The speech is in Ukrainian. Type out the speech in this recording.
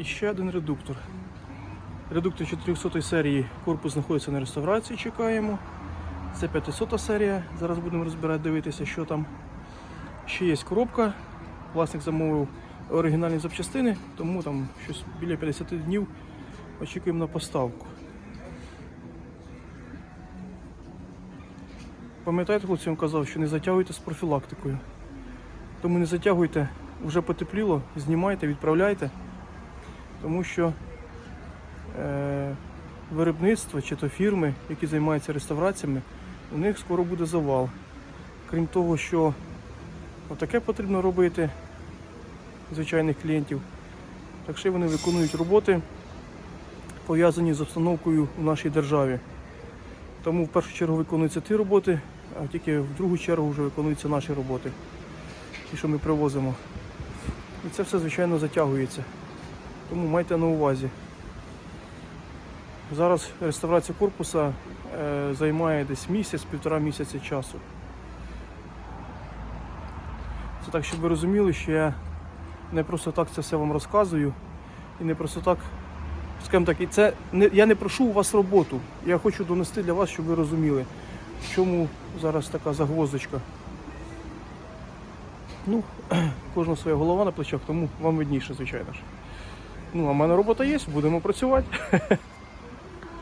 І ще один редуктор. Редуктор 400 серії корпус знаходиться на реставрації, чекаємо. Це 500 серія. Зараз будемо розбирати, дивитися, що там. Ще є коробка. Власник замовив оригінальні запчастини, тому там щось біля 50 днів очікуємо на поставку. Пам'ятаєте, хлопці, вам казав, що не затягуйте з профілактикою. Тому не затягуйте, вже потепліло, знімайте, відправляйте, тому що е, виробництво чи то фірми, які займаються реставраціями, у них скоро буде завал. Крім того, що отаке потрібно робити звичайних клієнтів, так ще вони виконують роботи, пов'язані з обстановкою в нашій державі. Тому в першу чергу виконуються ті роботи, а тільки в другу чергу вже виконуються наші роботи, ті, що ми привозимо. І це все, звичайно, затягується. Тому майте на увазі. Зараз реставрація корпуса е, займає десь місяць-півтора місяця часу. Це так, щоб ви розуміли, що я не просто так це все вам розказую і не просто так скажімо так, і це не я не прошу у вас роботу. Я хочу донести для вас, щоб ви розуміли, в чому зараз така загвоздочка. Ну, кожна своя голова на плечах, тому вам видніше, звичайно ж. Ну, а в мене робота є, будемо працювати.